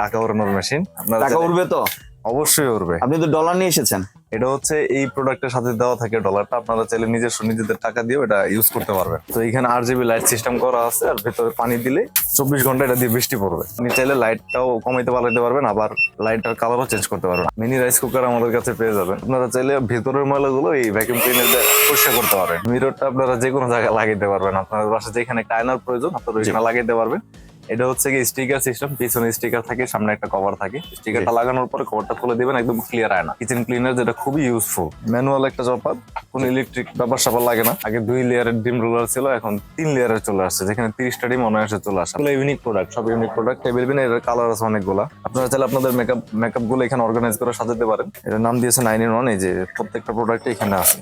টাকা ওড়ানোর মেশিন আপনারা টাকা উঠবে তো? অবশ্যই উঠবে আপনি তো ডলার নিয়ে এসেছেন। এটা হচ্ছে এই প্রোডাক্টের সাথে দেওয়া থাকে ডলারটা আপনারা চাইলে নিজস্ব নিজেদের টাকা দিয়ে এটা ইউজ করতে পারবেন। তো এখানে আর জিবি লাইট সিস্টেম করা আছে আর ভেতরে পানি দিলে চব্বিশ ঘণ্টা এটা দিয়ে বৃষ্টি পড়বে। আপনি চাইলে লাইটটাও কমাইতে পালাইতে পারবেন আবার লাইটটার কালারও চেঞ্জ করতে পারবেন। মিনি রাইস কুকার আমাদের কাছে পেয়ে যাবেন। আপনারা চাইলে ভেতরের ময়লাগুলো এই ভ্যাকুয়াম ক্লিনার দিয়ে পরিষ্কার করতে পারবেন। মিররটা আপনারা যে কোনো জায়গায় লাগাইতে পারবেন। আপনার বাসায় যেখানে একটা আয়নার প্রয়োজন আপনারা ওইখানে লাগাইতে পারবেন। এটা হচ্ছে কি স্টিকার সিস্টেম পিছনে স্টিকার থাকে সামনে একটা কভার থাকে। স্টিকারটা লাগানোর পরে কভারটা খুলে দিবেন একদম ক্লিয়ার আয় না। কিচেন ক্লিনার যেটা খুবই ইউজফুল ম্যানুয়াল একটা চপার কোনো ইলেকট্রিক ব্যাপার স্যাপার লাগে না। আগে দুই লেয়ারের ডিম রোলার ছিল এখন তিন লেয়ারের চলে আসছে। যেখানে তিরিশটা ডিম অনায়াসে চলে আসে। এগুলো ইউনিক প্রোডাক্ট সব ইউনিক প্রোডাক্ট টেবিল বিন এর কালার আছে অনেকগুলা। আপনারা চাইলে আপনাদের মেকআপ মেকআপগুলো এখানে অর্গানাইজ করে সাজাতে পারেন। এটার নাম দিয়েছে নাইন ইন ওয়ান এই যে প্রত্যেকটা প্রোডাক্ট এখানে আছে।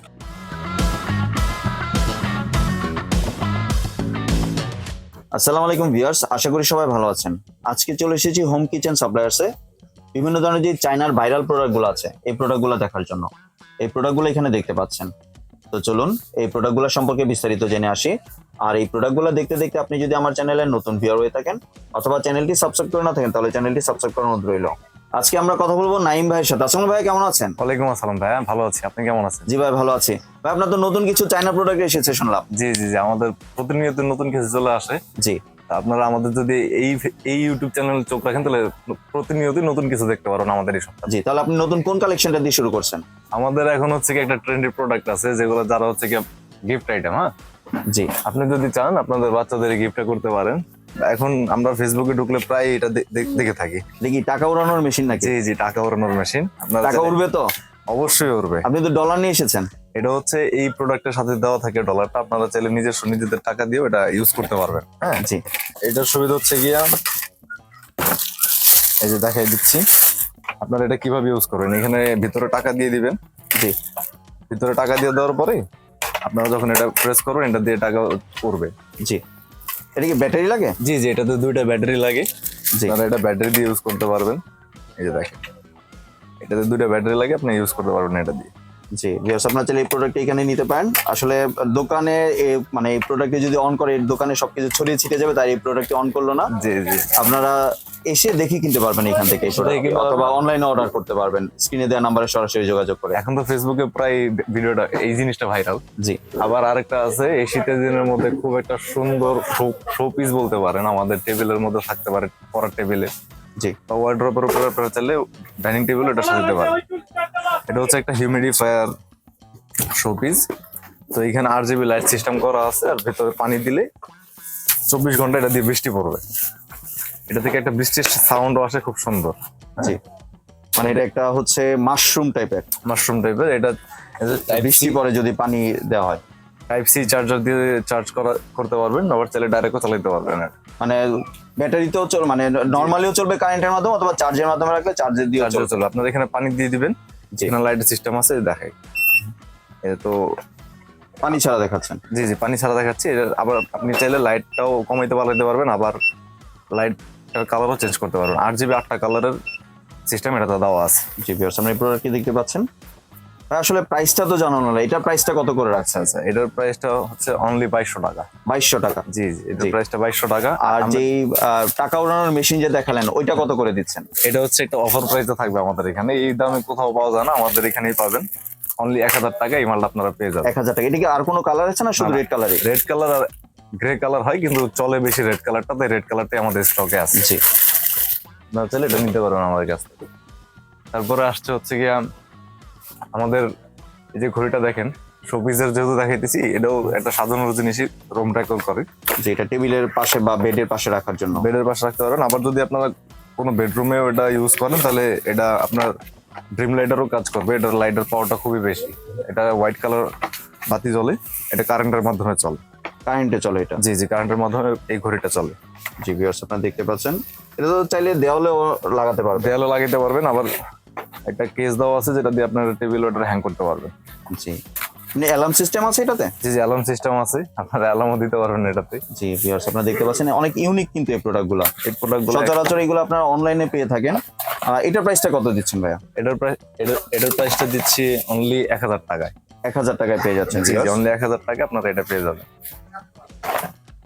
আসসালামু আলাইকুম ভিউয়ার্স, আশা করি সবাই ভালো আছেন। আজকে চলে এসেছি হোম কিচেন সাপ্লায়ার্সে বিভিন্ন ধরনের যে চায়নার ভাইরাল প্রোডাক্টগুলো আছে, এই প্রোডাক্টগুলো দেখার জন্য। এই প্রোডাক্টগুলো এখানে দেখতে পাচ্ছেন। তো চলুন, এই প্রোডাক্টগুলো সম্পর্কে বিস্তারিত জেনে আসি। আর এই প্রোডাক্টগুলো দেখতে দেখতে আপনি যদি আমার চ্যানেলে নতুন ভিউয়ার হয়ে থাকেন, অথবা চ্যানেলটি সাবস্ক্রাইব করে না থাকেন, তাহলে চ্যানেলটি সাবস্ক্রাইব করার অনুরোধ রইল। আজকে আমরা কথা বলব নাইম ভাইয়ের সাথে। আসসালাম ভাই কেমন আছেন? ওয়ালাইকুম আসসালাম ভাইয়া ভালো আছি। আপনি কেমন আছেন? জি ভাই ভালো আছি। ভাই আপনার তো নতুন কিছু চাইনা প্রোডাক্ট এসেছে শুনলাম। জি জি জি আমাদের প্রতিনিয়ত নতুন কিছু চলে আসে। জি। আপনারা আমাদের যদি এই এই ইউটিউব চ্যানেল চোখ রাখেন তাহলে প্রতিনিয়তই নতুন কিছু দেখতে পারবেন আমাদের এই সপ্তাহে। জি তাহলে আপনি নতুন কোন কালেকশনটা দিয়ে শুরু করছেন? আমাদের এখন হচ্ছে কি একটা ট্রেন্ডি প্রোডাক্ট আছে যেগুলো যারা হচ্ছে কি গিফট আইটেম হ্যাঁ? জি। আপনি যদি চান আপনাদের বাচ্চাদের গিফটটা করতে পারেন। এখন আমরা ফেসবুকে ঢুকলে প্রায় এটা দেখে থাকি। দেখি টাকা উড়ানোর মেশিন নাকি? জি জি টাকা উড়ানোর মেশিন আপনারা টাকা উঠবে তো? অবশ্যই উঠবে আপনি তো ডলার নিয়ে এসেছেন। এটা হচ্ছে এই প্রোডাক্টের সাথে দেওয়া থাকে ডলারটা আপনারা চাইলে নিজস্ব নিজেদের টাকা দিয়ে এটা ইউজ করতে পারবেন হ্যাঁ? জি। এটার সুবিধা হচ্ছে গিয়া এই যে দেখাই দিচ্ছি। আপনারা এটা কীভাবে ইউজ করবেন? এখানে ভিতরে টাকা দিয়ে দিবেন। জি। ভিতরে টাকা দিয়ে দেওয়ার পরে আপনারা যখন এটা প্রেস করবেন এটা দিয়ে টাকা পড়বে জি। এটা কি ব্যাটারি লাগে? জি জি এটা তো দুইটা ব্যাটারি লাগে। জি। আপনারা এটা ব্যাটারি দিয়ে ইউজ করতে পারবেন। এই যে দেখেন এটাতে দুইটা ব্যাটারি লাগে আপনি ইউজ করতে পারবেন এটা দিয়ে। জি ভিউয়ার্স আপনার চাইলে এই প্রোডাক্ট এখানে নিতে পারেন। আসলে দোকানে মানে এই প্রোডাক্টে যদি অন করে দোকানে সবকিছু ছড়িয়ে ছিটে যাবে তাই এই প্রোডাক্টটি অন করল না। জি জি। আপনারা এসে দেখে কিনতে পারবেন এখান থেকে অথবা অনলাইনে অর্ডার করতে পারবেন। স্ক্রিনে দেওয়া নাম্বারে সরাসরি যোগাযোগ করে। এখন তো ফেসবুকে প্রায় ভিডিওটা এই জিনিসটা ভাইরাল জি। আবার আরেকটা আছে এই শীতের দিনের মধ্যে খুব একটা সুন্দর শো পিস বলতে পারেন আমাদের টেবিলের মধ্যে থাকতে পারে পড়ার টেবিলে জি। বা ওয়ার্ড্রপের উপরে আপনারা চাইলে ডাইনিং টেবিল এটা সাজাতে পারেন। এটা হচ্ছে একটা হিউমিডিফায়ার শোপিস তো এখানে আর জিবি লাইট সিস্টেম করা আছে আর ভেতরে পানি দিলে চব্বিশ ঘণ্টা এটা দিয়ে বৃষ্টি পড়বে। এটা থেকে একটা বৃষ্টির সাউন্ডও আসে খুব সুন্দর। জি। মানে এটা একটা হচ্ছে মাশরুম টাইপের মাশরুম টাইপের এটা বৃষ্টি পরে যদি পানি দেওয়া হয়। টাইপ সি চার্জার দিয়ে চার্জ করা করতে পারবেন আবার চাইলে ডাইরেক্টও চালাতে পারবেন এটা। মানে ব্যাটারিতেও চল মানে নর্মালিও চলবে কারেন্টের মাধ্যমে অথবা চার্জের মাধ্যমে রাখলে চার্জের দিয়ে চলবে। আপনার এখানে পানি দিয়ে দিবেন জি। এখানে লাইটের সিস্টেম আছে দেখাই। এ তো পানি ছাড়া দেখাচ্ছেন। জি জি পানি ছাড়া দেখাচ্ছি এটা আবার আপনি চাইলে লাইটটাও কমাইতে পালাইতে পারবেন আবার লাইটটার কালারও চেঞ্জ করতে পারবেন। আট জিবি আটটা কালারের সিস্টেম এটাতে দেওয়া আছে। জি ভিউয়ার্স আমরা এই প্রোডাক্টটি দেখতে পাচ্ছেন? আসলে প্রাইসটা তো জানানো না এটা প্রাইসটা কত করে রাখছে? আচ্ছা এটার প্রাইসটা হচ্ছে অনলি বাইশশো টাকা। বাইশশো টাকা। জি জি এটার। প্রাইসটা বাইশশো টাকা। আর যে টাকা উড়ানোর মেশিন যে দেখালেন ওইটা কত করে দিচ্ছেন? এটা হচ্ছে একটা অফার প্রাইসে থাকবে আমাদের এখানে। এই দামে কোথাও পাওয়া যায় না আমাদের এখানেই পাবেন। অনলি এক হাজার টাকা এই মালটা আপনারা পেয়ে যাবেন। এক হাজার টাকা। এটা কি আর কোনো কালার আছে না শুধু। রেড কালারই রেড কালার আর গ্রে কালার হয় কিন্তু চলে বেশি রেড কালারটা তাই রেড কালারটাই আমাদের স্টকে আছে। জি। আপনারা চাইলে এটা নিতে পারবেন আমাদের কাছ থেকে। তারপরে আসছে হচ্ছে গিয়া আমাদের এই যে ঘড়িটা দেখেন শোপিসের যেহেতু দেখাইতেছি এটাও একটা সাধারণ জিনিসই রুম ট্যাকল করে। যে এটা টেবিলের পাশে বা বেডের পাশে রাখার জন্য। বেডের পাশে রাখতে পারেন আবার যদি আপনারা কোনো বেডরুমেও এটা ইউজ করেন তাহলে এটা আপনার ড্রিম লাইটারও কাজ করবে। এটার লাইটার পাওয়ারটা খুবই বেশি। এটা হোয়াইট কালার বাতি জ্বলে এটা কারেন্টের মাধ্যমে চলে। কারেন্টে চলে এটা। জি জি কারেন্টের মাধ্যমে এই ঘড়িটা চলে। জি ভিউয়ার্স আপনারা দেখতে পাচ্ছেন। এটা তো চাইলে দেওয়ালেও লাগাতে পারবেন। দেওয়ালে লাগাতে পারবেন আবার একটা কেস দেওয়া আছে যেটা দিয়ে আপনার টেবিল ওটা হ্যাং করতে পারবেন। জি। মানে অ্যালার্ম সিস্টেম আছে এটাতে? জি জি অ্যালার্ম সিস্টেম আছে। আপনারা অ্যালার্মও দিতে পারবেন এটাতে। জি ভিউয়ার্স আপনারা দেখতে পাচ্ছেন অনেক ইউনিক কিন্তু এই প্রোডাক্টগুলো এই প্রোডাক্টগুলো সচরাচর এগুলো আপনারা অনলাইনে পেয়ে থাকেন। এটার প্রাইসটা কত দিচ্ছেন ভাইয়া? এটার প্রাইস এটার প্রাইসটা দিচ্ছি অনলি এক হাজার টাকায়। এক হাজার টাকায় পেয়ে যাচ্ছেন। জি অনলি এক হাজার টাকা আপনারা এটা পেয়ে যাবেন।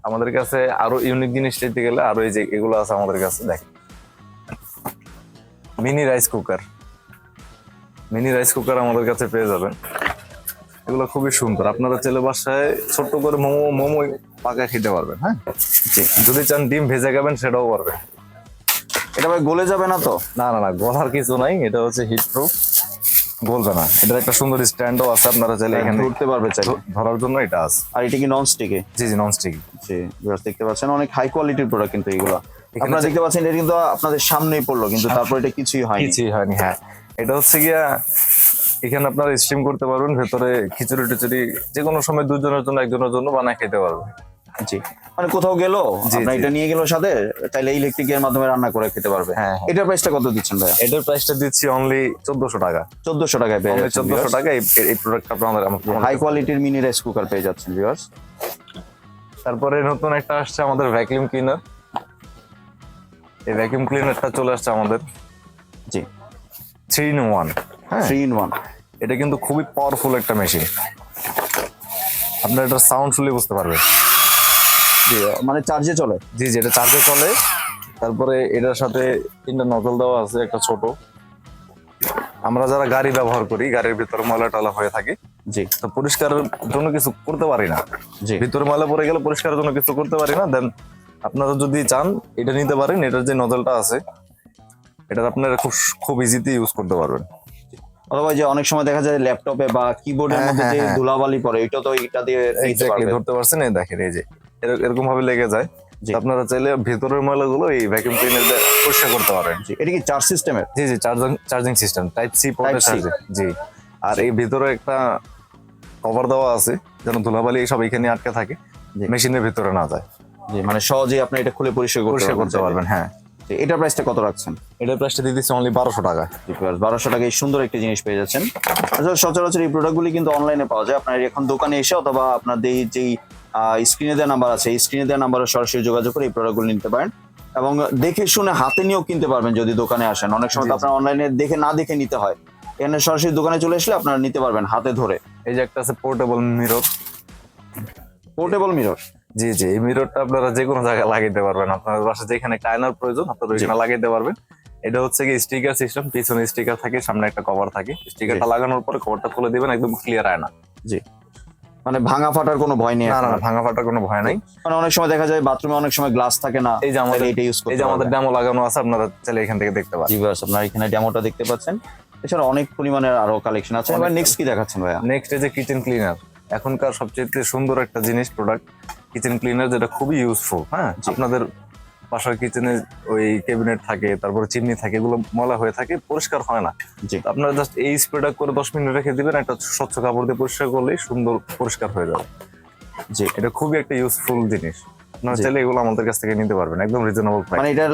আমাদের কাছে আরও ইউনিক জিনিস চাইতে গেলে আরও এই যে এগুলো আছে আমাদের কাছে দেখেন। Mini rice cooker mini rice cooker আমাদের কাছে পেয়ে যাবেন। এগুলো খুবই সুন্দর। আপনারা ছেলে বাসায় ছোট্ট করে মোমো মোমো পাকা খেতে পারবেন হ্যাঁ? জি। যদি চান ডিম ভেজে খাবেন সেটাও পারবেন। এটা ভাই গলে যাবে না তো? না না না গলার কিছু নাই। এটা হচ্ছে হিট প্রুফ বলবে না এটার একটা সুন্দর স্ট্যান্ডও আছে আপনারা চাইলে এখানে ধরতে পারবে চাইলে। ধ- ধরার জন্য এটা আছে। আর এটা কি নন স্টিকে জি জি নন স্টিক জি দেখতে পাচ্ছেন অনেক হাই কোয়ালিটির প্রোডাক্ট কিন্তু এগুলো। আপনারা দেখতে পাচ্ছেন এটা কিন্তু আপনাদের সামনেই পড়ল কিন্তু তারপর এটা কিছুই হয়নি। কিছুই হয়নি হ্যাঁ। এটা হচ্ছে গিয়া এখানে আপনারা স্টিম করতে পারবেন ভেতরে খিচুড়ি টিচুড়ি যে কোনো সময় দুজনের জন্য একজনের জন্য বানায় খেতে পারবেন। জি। মানে কোথাও গেল আপনার এটা নিয়ে গেল সাথে তাইলে ইলেকট্রিকের মাধ্যমে রান্না করে খেতে পারবে। হ্যাঁ, হ্যাঁ। এটার প্রাইসটা কত দিচ্ছেন ভাই এটার প্রাইসটা দিচ্ছি অনলি চোদ্দশো টাকা। চোদ্দশো টাকায় পেয়ে যাচ্ছেন চোদ্দশো টাকা এই- এই প্রোডাক্ট আপনাদের আমার- হাই কোয়ালিটির মিনি রাইস কুকার পেয়ে যাচ্ছেন ভিউয়ার্স তারপরে নতুন একটা আসছে আমাদের ভ্যাকিউম ক্লিনার এই ভ্যাকিউম ক্লিনারটা চলে আসছে আমাদের। জি। Three in one three in one এটা কিন্তু খুবই পাওয়ারফুল একটা মেশিন আপনার এটা সাউন্ড শুনলে বুঝতে পারবেন। জি মানে চার্জে চলে? জি জি এটা চার্জে চলে। তারপরে এটার সাথে তিনটা নজল দেওয়া আছে একটা ছোট। আমরা যারা গাড়ি ব্যবহার করি গাড়ির ভিতরে ময়লা টলা হয়ে থাকে জি। তো পরিষ্কারের জন্য কিছু করতে পারি না। জি। ভিতরে ময়লা পড়ে গেলে পরিষ্কারের জন্য কিছু করতে পারি না দেন আপনারা যদি চান এটা নিতে পারেন এটার যে নজলটা আছে এটা আপনারা খুব খুব ইজিতে ইউজ করতে পারবেন। অথবা যে অনেক সময় দেখা যায় ল্যাপটপে বা কিবোর্ডের হ্যাঁ, মধ্যে যে হ্যাঁ, হ্যাঁ। ধুলাবালি পড়ে এটা তো এটা দিয়ে ধরতে পারছেন? এই দেখেন এই যে এরকম ভাবে লেগে যায়। আপনারা চাইলে ভিতরের ময়লাগুলো এই ভ্যাকুয়াম ক্লিনার দিয়ে পরিষ্কার করতে পারেন। জি এটা কি চার্জ সিস্টেমের জি জি charging charging system type C পোর্টে Type charging জি। আর এই ভিতরে একটা কভার দেওয়া আছে যেন ধুলাবালি সব এখানে আটকে থাকে মেশিনের ভিতরে না যায়। জি মানে সহজে আপনি এটা খুলে পরিষ্কার করতে পরিষ্কার করতে পারবেন হ্যাঁ। জি, এটার প্রাইসটা কত রাখছেন? এটার প্রাইসটা দিয়ে দিচ্ছে অনলি বারোশো টাকা। বারোশো টাকায় সুন্দর একটি জিনিস পেয়ে যাচ্ছেন। আসলে সচরাচর এই প্রোডাক্টগুলি কিন্তু অনলাইনে পাওয়া যায়। আপনার এখন দোকানে এসে অথবা আপনাদের এই যেই স্ক্রিনে দেওয়া নাম্বার আছে। স্ক্রিনে দেওয়া নাম্বারে সরাসরি যোগাযোগ করে এই প্রোডাক্টগুলো নিতে পারেন। এবং দেখে শুনে হাতে নিয়েও কিনতে পারবেন যদি দোকানে আসেন। অনেক সময় তো আপনার অনলাইনে দেখে না দেখে নিতে হয়। এখানে সরাসরি দোকানে চলে আসলে আপনারা নিতে পারবেন হাতে ধরে। এই যে একটা আছে পোর্টেবল মিরর পোর্টেবল মিরর জি জি এই মিররটা আপনারা যে কোনো জায়গায় লাগাইতে পারবেন। আপনার বাসায় যেখানে একটা আয়নার প্রয়োজন আপনারা ওইখানে লাগাইতে পারবেন। এটা হচ্ছে কি স্টিকার সিস্টেম পিছনে স্টিকার থাকে সামনে একটা কভার থাকে। স্টিকারটা লাগানোর পরে কভারটা খুলে দিবেন একদম ক্লিয়ার আয়না। মানে ভাঙা ফাটার কোনো ভয় নেই না না ভাঙা ফাটার কোনো ভয় নাই। মানে অনেক সময় দেখা যায় বাথরুমে অনেক সময় গ্লাস থাকে না এই যে আমাদের এটা ইউজ করতে এই যে আমাদের। ডেমো লাগানো আছে আপনারা চাইলে এখান থেকে দেখতে পাচ্ছেন জি ভাই আপনারা এখানে ডেমোটা দেখতে পাচ্ছেন। এছাড়া অনেক পরিমাণের আরও কালেকশন আছে। এবার নেক্সট কি দেখাচ্ছেন ভাইয়া? নেক্সট এই যে কিচেন ক্লিনার এখনকার সবচেয়ে সুন্দর একটা জিনিস প্রোডাক্ট কিচেন ক্লিনার যেটা খুবই ইউজফুল হ্যাঁ। আপনাদের বাসার কিচেনে ওই ক্যাবিনেট থাকে তারপরে চিমনি থাকে এগুলো মলা হয়ে থাকে পরিষ্কার হয় না। জি। আপনারা জাস্ট এই স্প্রেটা করে দশ মিনিট রেখে দিবেন একটা স্বচ্ছ কাপড় দিয়ে পরিষ্কার করলেই সুন্দর পরিষ্কার হয়ে যাবে। জি। এটা খুবই একটা ইউজফুল জিনিস। জি। চাইলে এগুলো আমাদের কাছ থেকে নিতে পারবেন একদম রিজনেবল প্রাইস মানে এটা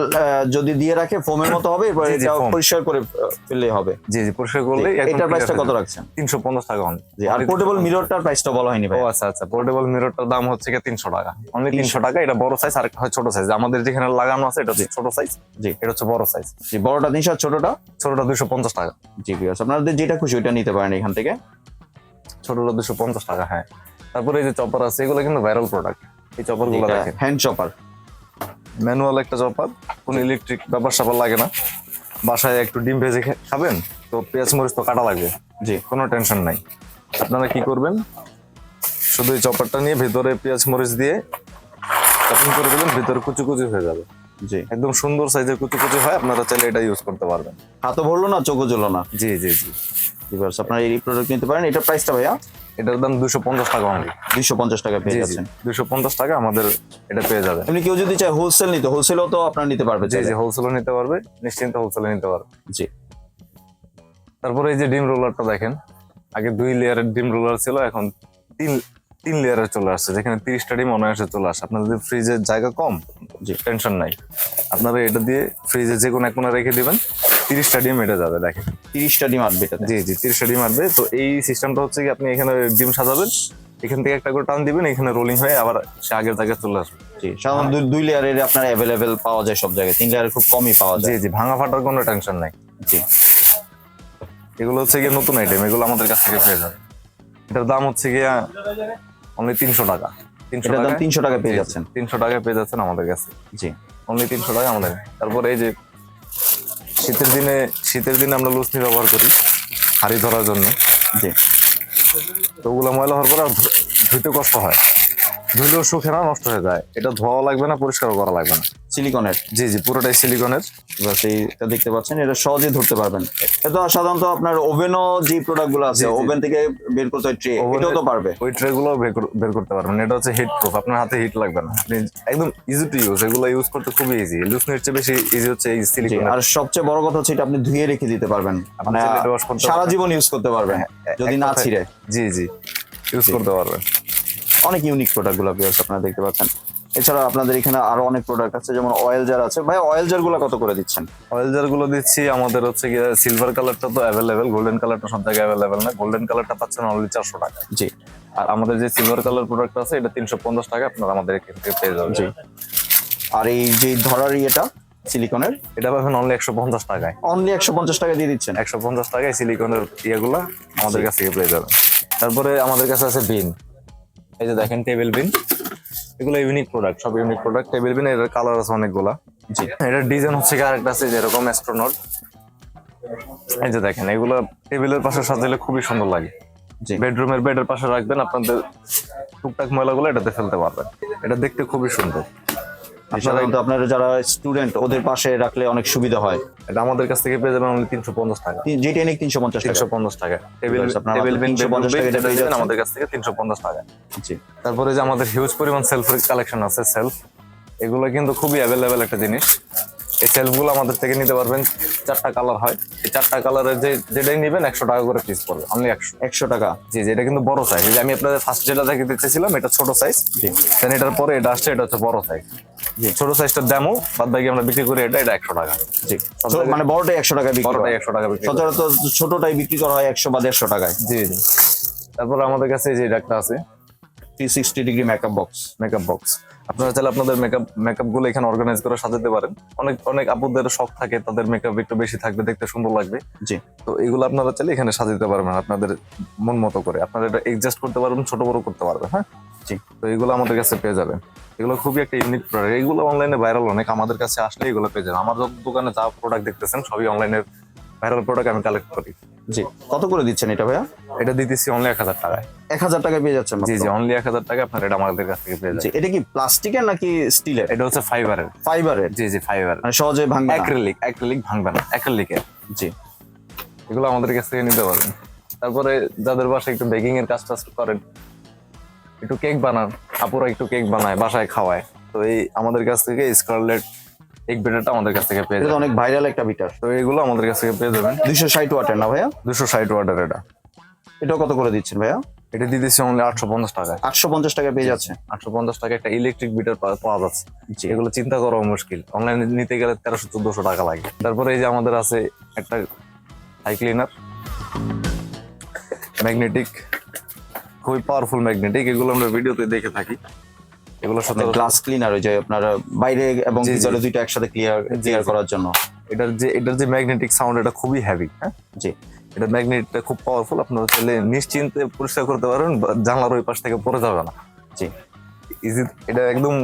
যদি দিয়ে রাখে ফোমের মতো হবে এরপর এটা পরিষ্কার করে ফেললে হবে। জি জি পরিষ্কার করলেই এটার প্রাইসটা কত রাখছেন? তিনশো পঞ্চাশ টাকা অনলি জি আর পোর্টেবল মিররটার প্রাইসটা বলা হয়নি ভাই। ও আচ্ছা আচ্ছা পোর্টেবল মিররটার দাম হচ্ছে কি তিনশো টাকা। অনলি তিনশো। টাকা এটা বড় সাইজ আর একটা হয় ছোট সাইজ আমাদের যেখানে লাগানো আছে এটা ছোট সাইজ জি। এটা হচ্ছে বড় সাইজ জি বড়টা তিনশো আর ছোটটা? ছোটটা দুশো পঞ্চাশ টাকা। জি বিয়াস আপনাদের যেটা খুশি ওইটা নিতে পারেন এখান থেকে। ছোটটা দুশো পঞ্চাশ টাকা হ্যাঁ। তারপরে এই যে চপার আছে এগুলো কিন্তু ভাইরাল প্রোডাক্ট এই চপারগুলো দেখেন। হ্যান্ড চপার ম্যানুয়াল একটা চপার কোনো ইলেকট্রিক ব্যাপার স্যাপার লাগে না। বাসায় একটু ডিম ভেজে খাবেন তো পেঁয়াজ মরিচ তো কাটা লাগবে। জি। কোনো টেনশন নাই। আপনারা কি করবেন? শুধু এই চপারটা নিয়ে ভেতরে পেঁয়াজ মরিচ দিয়ে কাটিং করে দেবেন ভেতরে কুচি কুচি হয়ে যাবে। জি। একদম সুন্দর সাইজের কুচি কুচি হয় আপনারা চাইলে এটা ইউজ করতে পারবেন। হাতও ভরলো না চোখও জ্বলো না। জি জি জি। বিয়াস আপনারা এই প্রোডাক্ট নিতে পারেন। এটার প্রাইসটা ভাইয়া? এটার দাম দুশো পঞ্চাশ টাকা অনলি দুইশো পঞ্চাশ টাকা পেয়ে যাচ্ছেন। দুশো পঞ্চাশ টাকা আমাদের এটা পেয়ে যাবে। এমনি কেউ যদি চায় হোলসেল নিতে হোলসেলও তো আপনারা নিতে পারবে জি জি হোলসেলও নিতে পারবে নিশ্চিন্তে হোলসেলে নিতে পারবে। জি। তারপরে এই যে ডিম রোলারটা দেখেন আগে দুই লেয়ারের ডিম রোলার ছিল এখন তিন তিন লেয়ারে চলে আসছে যেখানে তিরিশটা ডিম অনায়াসে চলে আসে। আপনার যদি ফ্রিজের জায়গা কম জি। টেনশন নাই। আপনারা এটা দিয়ে ফ্রিজে যে কোনো এক রেখে দিবেন তিরিশটা ডিম এটা যাবে দেখেন। তিরিশটা ডিম আসবে জি জি তিরিশটা ডিম আসবে। তো এই সিস্টেমটা হচ্ছে কি আপনি এখানে ডিম সাজাবেন এখান থেকে একটা করে টান দিবেন এখানে রোলিং হয়ে আবার সে আগের জায়গায় চলে আসবে। জি সাধারণত দুই- লেয়ারের আপনার অ্যাভেলেবেল পাওয়া যায় সব জায়গায়। তিন লেয়ারের খুব কমই পাওয়া জি যায়। জি ভাঙা ফাটার কোনো টেনশন নাই। জি। এগুলো হচ্ছে গিয়ে নতুন আইটেম এগুলো আমাদের কাছ থেকে পেয়ে যাবে এটার দাম হচ্ছে গিয়া অনলি তিনশো টাকা। তিনশো টাকা তিনশো টাকা পেয়ে যাচ্ছেন। তিনশো টাকা পেয়ে যাচ্ছেন আমাদের কাছে। জি। অনলি তিনশো টাকা আমাদের। তারপরে এই যে শীতের দিনে শীতের দিনে আমরা লুসনি ব্যবহার করি হাড়ি ধরার জন্য। জি। তো ওগুলো ময়লা হওয়ার পর ধুইতে কষ্ট হয়। ধুইলেও শুকে না নষ্ট হয়ে যায়। এটা ধোয়া লাগবে না পরিষ্কার করা লাগবে না। সিলিকনের। জি জি পুরোটাই সিলিকনের। এইটা দেখতে পাচ্ছেন এটা সহজেই ধরতে পারবেন। এটা সাধারণত আপনার ওভেনও যে প্রোডাক্টগুলো আছে। ওভেন থেকে বের করতে হয় ট্রে এটাও তো পারবে। ওই ট্রে গুলো বের করতে পারবেন। এটা হচ্ছে হিট প্রুফ আপনার হাতে হিট লাগবে না। আপনি একদম ইজি টু ইউজ এগুলো ইউজ করতে খুবই ইজি লুসনির চেয়ে বেশি ইজি হচ্ছে এই সিলিকন আর সবচেয়ে বড় কথা হচ্ছে এটা আপনি ধুয়ে রেখে দিতে পারবেন। মানে এটা wash করতে সারা জীবন ইউজ করতে পারবেন যদি না ছিঁড়ে। জি জি ইউজ করতে পারবেন। অনেক ইউনিক প্রোডাক্টগুলো ভিউয়ার্স আপনারা দেখতে পাচ্ছেন। এছাড়া আপনাদের এখানে আরও অনেক প্রোডাক্ট আছে যেমন অয়েল জার আছে। ভাই অয়েল জারগুলো কত করে দিচ্ছেন? অয়েল জারগুলো দিচ্ছি আমাদের হচ্ছে গিয়ে সিলভার কালারটা তো অ্যাভেলেবেল গোল্ডেন কালারটা সব জায়গায় অ্যাভেলেবেল না। গোল্ডেন কালারটা পাচ্ছেন অনলি চারশো টাকা। জি। আর আমাদের যে সিলভার কালার প্রোডাক্ট আছে এটা তিনশো পঞ্চাশ টাকা আপনারা আমাদের এখান থেকে পেয়ে যাবেন। জি। আর এই যে ধরার ইয়েটা সিলিকনের এটা পাবেন অনলি একশো পঞ্চাশ টাকায়। অনলি একশো পঞ্চাশ টাকা দিয়ে দিচ্ছেন? একশো পঞ্চাশ টাকায় সিলিকনের ইয়েগুলো আমাদের কাছ থেকে পেয়ে যাবেন। তারপরে আমাদের কাছে আছে বিন এই যে দেখেন টেবিল বিন এগুলো ইউনিক প্রোডাক্ট সব ইউনিক প্রোডাক্ট টেবিল বিন এর কালার আছে অনেকগুলা। জি। এটার ডিজাইন হচ্ছে কি আরেকটা আছে যেরকম অ্যাস্ট্রোনট এই যে দেখেন এগুলো টেবিলের পাশে সাজালে খুবই সুন্দর লাগে। জি। বেডরুমের বেডের পাশে রাখবেন আপনাদের টুকটাক ময়লাগুলো এটাতে ফেলতে পারবেন। এটা দেখতে খুবই সুন্দর। সাধারণত আপনারা যারা স্টুডেন্ট ওদের পাশে রাখলে অনেক সুবিধা হয়। এটা আমাদের কাছ থেকে পেয়ে যাবেন অনলি তিনশো পঞ্চাশ টাকা। তি- যেটা নিক তিনশো পঞ্চাশ টাকা। তিনশো পঞ্চাশ টাকা। টেবিল টেবিল মাত্র বিন 350 টাকা পেয়ে যাচ্ছেন। আমাদের কাছ থেকে তিনশো পঞ্চাশ টাকা। জি। তারপরে যে আমাদের হিউজ পরিমাণ সেলফ কালেকশন আছে সেলফ এগুলো কিন্তু খুবই অ্যাভেলেবেল একটা জিনিস। এই সেলফগুলো আমাদের থেকে নিতে পারবেন চারটা কালার হয়। এই চারটা কালারের যে যেটাই নেবেন একশো টাকা করে পিস পড়বে অনলি একশো। একশো টাকা। জি এটা কিন্তু বড় সাইজ যে আমি আপনাদের ফার্স্ট যেটা দেখাতে চেয়েছিলাম এটা ছোট সাইজ জি। দেন এটার পরে এটা আসছে এটা হচ্ছে বড় সাইজ জি। ছোট সাইজটার দামও বাদ বাকি আমরা বিক্রি করি এটা এটা একশো টাকা। জি। মানে বড়টাই একশো টাকা বিক্রি বড়টাই একশো টাকা বিক্রি সচরাচর ছোটটাই বিক্রি করা হয় একশো বা দেড়শো টাকায়। জি জি। তারপরে আমাদের কাছে যে এটা একটা আছে। Three sixty degree makeup box makeup box আপনারা চাইলে আপনাদের মেকআপ মেকআপগুলো এখানে অর্গানাইজ করে সাজাতে পারেন। অনেক অনেক আপুদের শখ থাকে তাদের মেকআপ একটু বেশি থাকবে দেখতে সুন্দর লাগবে। জি। তো এগুলো আপনারা চাইলে এখানে সাজাতে পারবেন আপনাদের মন মতো করে। আপনারা এটা এডজাস্ট করতে পারবেন ছোট বড় করতে পারবেন হ্যাঁ? জি। তো এগুলো আমাদের কাছে পেয়ে যাবেন। এগুলো খুবই একটা ইউনিক প্রোডাক্ট এগুলো অনলাইনে ভাইরাল অনেক। আমাদের কাছে আসলে এগুলো পেয়ে যাবেন। আমার যত দোকানে যা প্রোডাক্ট দেখতেছেন সবই অনলাইনের ভাইরাল প্রোডাক্ট আমি কালেক্ট করি। জি। কত করে দিচ্ছেন এটা ভাইয়া? এটা দিতেছি অনলি এক হাজার টাকায়। এক হাজার টাকায় পেয়ে যাচ্ছেন জি জি অনলি এক হাজার টাকা আপনার এটা আমাদের কাছ থেকে পেয়ে যাবেন। এটা কি প্লাস্টিকের নাকি স্টিলের? এটা হচ্ছে ফাইবারের ফাইবারের জি জি ফাইবার মানে সহজে ভাঙবে। অ্যাক্রিলিক অ্যাক্রিলিক ভাঙবে না অ্যাক্রিলিকের জি। এগুলো আমাদের কাছ থেকে নিতে পারবেন। তারপরে যাদের বাসায় একটু বেকিং এর কাজ টাজ করেন একটু কেক বানান। আপুরা একটু কেক বানায় বাসায় খাওয়ায়। তো এই আমাদের কাছ থেকে স্কারলেট এক বেটারটা আমাদের কাছ থেকে পেয়ে যাবেন। অনেক ভাইরাল একটা বিটার তো এগুলো আমাদের কাছ থেকে পেয়ে যাবেন। দুইশো ষাট ওয়াটের না ভাইয়া? দুশো ষাট ওয়াটার এটা। এটাও কত করে দিচ্ছেন ভাইয়া? এটা দিতেছি অনলি আটশো পঞ্চাশ টাকায়। আটশো পঞ্চাশ টাকা পেয়ে যাচ্ছে। আটশো পঞ্চাশ টাকা একটা ইলেকট্রিক বিটার পাওয়া যাচ্ছে। এগুলো চিন্তা করা মুশকিল। অনলাইনে নিতে গেলে তেরোশো চোদ্দশো টাকা লাগে। তারপরে এই যে আমাদের আছে একটা হাই ক্লিনার ম্যাগনেটিক খুবই পাওয়ারফুল ম্যাগনেটিক এগুলো আমরা ভিডিওতে দেখে থাকি। এগুলোর সাথে গ্লাস ক্লিনার ওই যে আপনার বাইরে এবং। ভিতরে দুইটা একসাথে ক্লিয়ার ক্লিয়ার করার জন্য। এটার যে এটার যে ম্যাগনেটিক সাউন্ড এটা খুবই হেভি হ্যাঁ? জি। এটা ম্যাগনেটটা খুব পাওয়ারফুল আপনারা চাইলে নিশ্চিন্তে পরিষ্কার করতে পারবেন বা জানলার ওই পাশ থেকে পড়ে যাবে না। জি। ইজি এটা একদম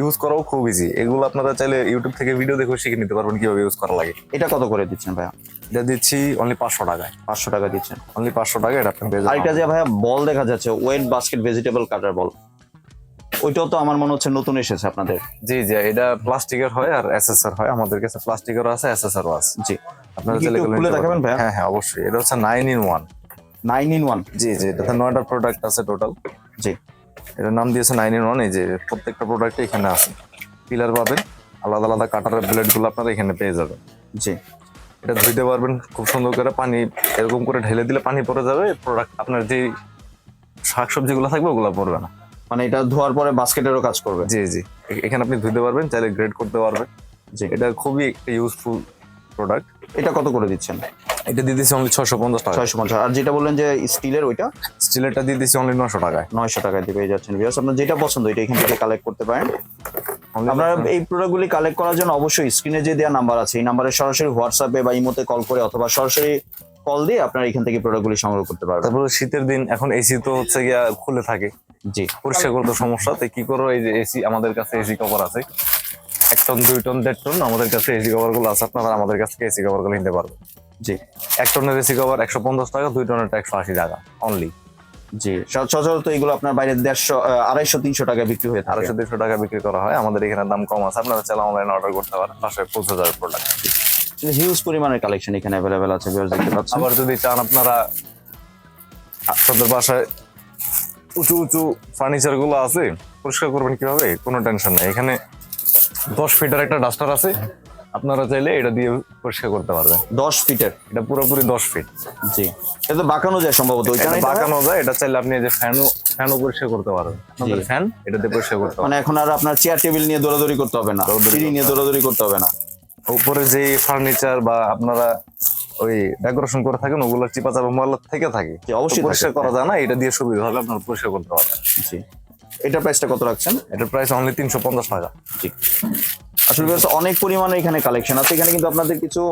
ইউজ করাও খুব ইজি এগুলো আপনারা চাইলে ইউটিউব থেকে ভিডিও দেখে শিখে নিতে পারবেন কীভাবে ইউজ করা লাগে। এটা কত করে দিচ্ছেন ভাইয়া? এটা দিচ্ছি অনলি পাঁচশো টাকায়। পাঁচশো টাকা দিচ্ছেন। অনলি পাঁচশো টাকা এটা আপনি পেয়ে আর যাবেন। এটা যে ভাইয়া বল দেখা যাচ্ছে wait basket vegetable cutter bowl. ওইটাও তো আমার মনে হচ্ছে নতুন এসেছে আপনাদের। জি জি এটা প্লাস্টিকের হয় আর এসএসআর হয়। আমাদের কাছে প্লাস্টিকেরও আছে এসএসআরও আছে। জি। আপনারা চাইলে খুলে দেখাবেন। ভাইয়া? হ্যাঁ হ্যাঁ অবশ্যই। এটা হচ্ছে nine in one nine in one জি জি এটাতে নয়টা প্রোডাক্ট আছে টোটাল জি। এটার নাম দিয়েছে নাইন ইন ওয়ান এই যে প্রত্যেকটা প্রোডাক্ট এখানে আছে। পিলার পাবেন। আলাদা আলাদা কাটারের ব্লেডগুলো আপনারা এখানে পেয়ে যাবেন। জি। এটা ধুইতে পারবেন খুব সুন্দর করে। পানি এরকম করে ঢেলে দিলে পানি পড়ে যাবে। প্রোডাক্ট আপনার যে শাকসবজি গুলো থাকবে ওগুলো পড়বে না। মানে এটা ধোয়ার পরে বাস্কেটেরও কাজ করবে। জি জি। এখানে আপনি ধুইতে পারবেন চাইলে গ্রেড করতে পারবেন। জি। এটা খুবই একটা ইউজফুল প্রোডাক্ট এটা কত করে দিচ্ছেন? এটা দিয়ে দিচ্ছি অনলি ছশো পঞ্চাশ টাকা। ছয়শো পঞ্চাশ। আর যেটা বললেন যে স্টিলের ওইটা? স্টিলেরটা দিয়ে দিচ্ছি অনলি নশো টাকায়। নয়শো টাকায় দিয়ে পেয়ে যাচ্ছেন বিয়াস আপনার যেটা পছন্দ এটা এখান থেকে কালেক্ট করতে পারেন। আপনারা এই প্রোডাক্টগুলি কালেক্ট করার জন্য অবশ্যই স্ক্রিনে যে দেওয়া নাম্বার আছে এই নাম্বারে সরাসরি হোয়াটসঅ্যাপে বা ইমোতে কল করে অথবা সরাসরি কল দিয়ে আপনারা এখান থেকে প্রোডাক্টগুলি সংগ্রহ করতে পারবেন। তারপরে শীতের দিন এখন এসি তো হচ্ছে গিয়া খুলে থাকে। জি পরিষ্কার করতে সমস্যা তাই কি করো এই যে এসি আমাদের কাছে এসি কভার আছে। এক টন দুই টন দেড় টন আমাদের কাছে এসি কভারগুলো আছে আপনারা আমাদের কাছ থেকে এসি কভারগুলো নিতে পারবেন। জি এক টনের এসি কভার একশো পঞ্চাশ টাকা দুই টনের একশো আশি টাকা অনলি জি। সচরাচর তো এগুলো আপনার বাইরে দেড়শো আড়াইশো তিনশো টাকা বিক্রি হয়ে থাকে। আড়াইশো তিনশো টাকা বিক্রি করা হয় আমাদের এখানে দাম কম আছে আপনারা চাইলে অনলাইন অর্ডার করতে পারেন বাসায় পৌঁছে যাবে প্রোডাক্ট হিউজ পরিমাণের কালেকশন এখানে অ্যাভেলেবেল আছে আবার যদি চান আপনারা আপনাদের বাসায় উঁচু উঁচু ফার্নিচারগুলো আছে পরিষ্কার করবেন কীভাবে? কোনো টেনশন নাই। এখানে দশ ফিটার একটা ডাস্টার আছে। আপনারা চাইলে এটা দিয়ে পরিষ্কার করতে পারবেন। দশ ফিটের এটা পুরোপুরি দশ ফিট জি। এটা বাঁকানো যায় সম্ভবত ওইটা এটা না এটা? বাঁকানো যায় এটা চাইলে আপনি যে ফ্যানও ফ্যানও পরিষ্কার করতে পারবেন। আপনাদের ফ্যান এটা দিয়ে পরিষ্কার করতে মানে এখন আর আপনার চেয়ার টেবিল নিয়ে দৌড়াদৌড়ি করতে হবে না। সিঁড়ি নিয়ে দৌড়াদৌড়ি করতে হবে না। উপরে যে ফার্নিচার বা আপনারা ওই ডেকোরেশন করে থাকেন ওগুলো চিপা চাপা ময়লা থেকে থাকে। অবশ্যই পরিষ্কার করা যায় না এটা দিয়ে সুবিধা হবে আপনারা পরিষ্কার করতে পারবেন। জি। এটা প্রাইসটা কত রাখছেন? এটার প্রাইস অনলি তিনশো পঞ্চাশ টাকা। জি। আসলে অনেক পরিমাণে এখানে কালেকশন আছে। এখানে কিন্তু আপনাদের কিছু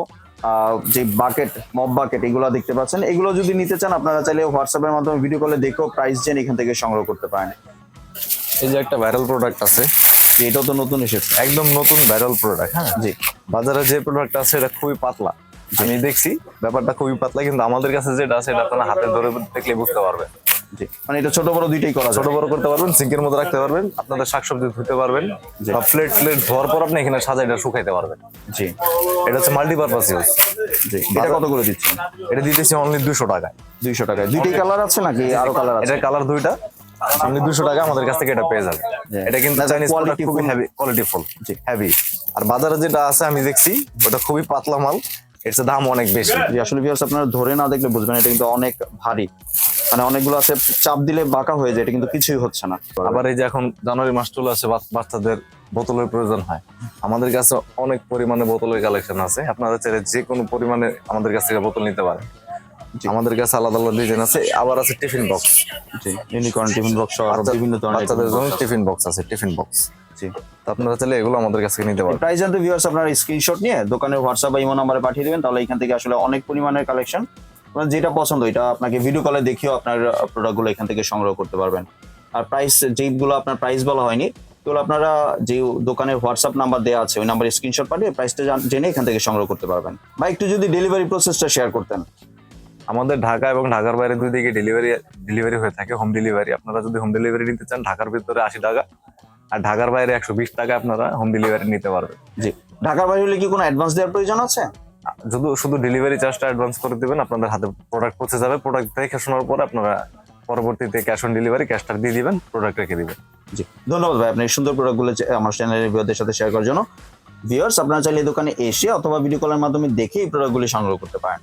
যে বাকেট মব বাকেট এগুলো দেখতে পাচ্ছেন। এগুলো যদি নিতে চান আপনারা চাইলে হোয়াটসঅ্যাপের মাধ্যমে ভিডিও কলে দেখেও প্রাইস জেনে এখান থেকে সংগ্রহ করতে পারেন। এই যে একটা ভাইরাল প্রোডাক্ট আছে। এটাও তো নতুন এসেছে। একদম নতুন ভাইরাল প্রোডাক্ট হ্যাঁ? জি। বাজারে যে প্রোডাক্ট আছে এটা খুবই পাতলা। আমি দেখছি ব্যাপারটা খুবই পাতলা কিন্তু আমাদের কাছে যেটা আছে এটা আপনারা হাতে ধরে দেখলে বুঝতে পারবেন। জি। মানে এটা ছোট বড় দুইটাই করা ছোট বড় করতে পারবেন সিঙ্কের মধ্যে রাখতে পারবেন আপনাদের শাকসবজি ধুতে পারবেন। বা প্লেট প্লেট ধোয়ার পর আপনি এখানে সাজা এটা শুকাইতে পারবেন। জি। এটা হচ্ছে মাল্টিপারপাস ইউজ জি। এটা কত করে দিচ্ছেন? এটা দিতেছি অনলি দুশো টাকায়। দুইশো টাকায়। দুইটাই কালার আছে নাকি আরও কালার আছে? এটার কালার দুইটা অনলি দুশো টাকা আমাদের কাছ থেকে এটা পেয়ে যাবে। হ্যাঁ। এটা কিন্তু চাইনিজ খুবই। হেভি কোয়ালিটি ফুল জি। হেভি আর বাজারে যেটা আছে আমি দেখছি ওটা খুবই পাতলা মাল। এর চেয়ে দাম অনেক বেশি। আসলে ভিউয়ার্স আপনারা ধরে না দেখলে বুঝবেন এটা কিন্তু অনেক ভারী। মানে অনেকগুলো আছে চাপ দিলে বাঁকা হয়ে যায় এটা কিন্তু কিছুই হচ্ছে না। আবার এই যে এখন জানুয়ারি মাস চলে আসে বাচ্চাদের বোতলের প্রয়োজন হয়। আমাদের কাছে অনেক পরিমাণে বোতলের কালেকশন আছে। আপনারা চাইলে যে কোনো পরিমাণে আমাদের কাছ থেকে বোতল নিতে পারেন। আমাদের কাছে আলাদা আলাদা ডিজাইন আছে আবার আছে টিফিন বক্স জি ইউনিকর্ন টিফিন বক্স আরও বিভিন্ন ধরনের বাচ্চাদের জন্য টিফিন বক্স আছে। টিফিন বক্স জি। আপনারা চাইলে এগুলো আমাদের কাছ নিতে পারবেন। প্রাইস জানতে ভিউয়ার্স আপনারা স্ক্রিনশট নিয়ে দোকানের হোয়াটসঅ্যাপ বা ইমো নাম্বারে পাঠিয়ে দিবেন তাহলে এখান থেকে আসলে অনেক পরিমাণের কালেকশন আপনার যেটা পছন্দ এটা আপনাকে ভিডিও কলে দেখিয়েও আপনার প্রোডাক্টগুলো এখান থেকে সংগ্রহ করতে পারবেন। আর প্রাইস যেগুলো আপনার প্রাইস বলা হয়নি এগুলো আপনারা যে দোকানের হোয়াটসঅ্যাপ নাম্বার দেওয়া আছে ওই নাম্বারে স্ক্রিনশট পাঠিয়ে প্রাইসটা জেনে এখান থেকে সংগ্রহ করতে পারবেন। বা একটু যদি ডেলিভারি প্রসেসটা শেয়ার করতেন। আমাদের ঢাকা এবং ঢাকার বাইরে দুই দিকে ডেলিভারি ডেলিভারি হয়ে থাকে হোম ডেলিভারি আপনারা যদি হোম ডেলিভারি নিতে চান ঢাকার ভিতরে আশি টাকা আর ঢাকার বাইরে একশো বিশ টাকা আপনারা হোম ডেলিভারি নিতে পারবেন। জি। ঢাকার বাইরে হলে কি কোনো অ্যাডভান্স দেওয়ার প্রয়োজন আছে? শুধু শুধু ডেলিভারি চার্জটা অ্যাডভান্স করে দেবেন আপনাদের হাতে প্রোডাক্ট পৌঁছে যাবে। প্রোডাক্ট দেখে শোনার পর আপনারা পরবর্তীতে ক্যাশ অন ডেলিভারি ক্যাশটা দিয়ে দিবেন প্রোডাক্ট রেখে দিবেন। জি। ধন্যবাদ ভাই আপনি এই সুন্দর প্রোডাক্টগুলো আমার চ্যানেলের ভিউয়ারদের সাথে শেয়ার করার জন্য। ভিউয়ার্স আপনারা চাইলে দোকানে এসে অথবা ভিডিও কলের মাধ্যমে দেখে এই প্রোডাক্টগুলি সংগ্রহ করতে পারেন।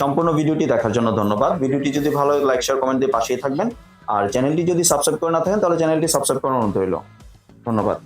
সম্পূর্ণ ভিডিওটি দেখার জন্য ধন্যবাদ। ভিডিওটি যদি ভালো লাইক শেয়ার কমেন্ট দিয়ে পাশেই থাকবেন। আর চ্যানেলটি যদি সাবস্ক্রাইব করে না থাকেন তাহলে চ্যানেলটি সাবস্ক্রাইব করার অনুরোধ রইল। ধন্যবাদ।